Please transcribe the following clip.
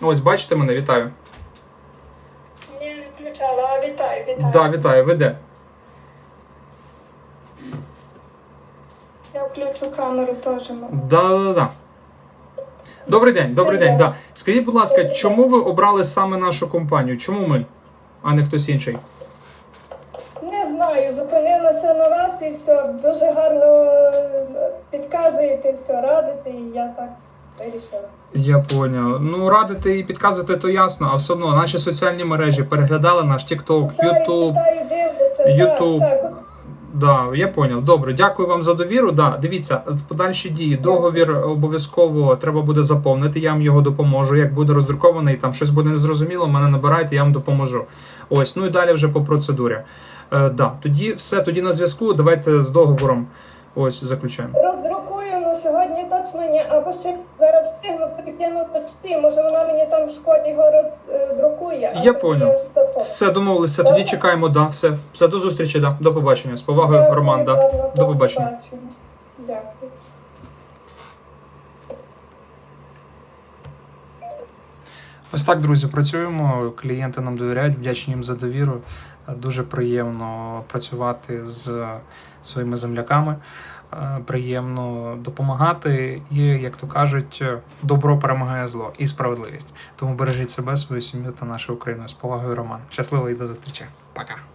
Ось, бачите мене, вітаю. Не включала, а вітаю, вітаю. Да, вітаю, ви де? Я включу камеру теж. ну. Да, да, да. Добрий день, добрий день. Да. Скажіть, будь ласка, чому ви обрали саме нашу компанію? Чому ми, а не хтось інший? Не знаю, зупинилася на вас і все. Дуже гарно е, підказуєте, все, радите, і я так. Я поняв. Ну, радити і підказувати, то ясно, а все одно наші соціальні мережі переглядали наш TikTok, YouTube. YouTube. Да, я поняв. Добре, дякую вам за довіру. Да, дивіться, подальші дії. Договір обов'язково треба буде заповнити. Я вам його допоможу. Як буде роздрукований, там щось буде незрозуміло, мене набирайте, я вам допоможу. Ось, ну і далі вже по процедурі. Е, да, тоді все, тоді на зв'язку. Давайте з договором ось заключаємо. Роздрукую, ні, або ще зараз встигну прикинути чти, може вона мені там в школі його роздрукує. а Я тоді поняв. вже. Все домовилися. Тоді чекаємо. Да, все. Все до зустрічі. Да. До побачення. З повагою, Дякую, Роман. Да. гарно, До побачення. побачення. Дякую. Ось так, друзі, працюємо. Клієнти нам довіряють, вдячні їм за довіру. Дуже приємно працювати з своїми земляками. Е, Приємно допомагати, і, як то кажуть, добро перемагає зло і справедливість. Тому бережіть себе, свою сім'ю та нашу Україну з повагою, Роман. Щасливо і до зустрічі. Пока.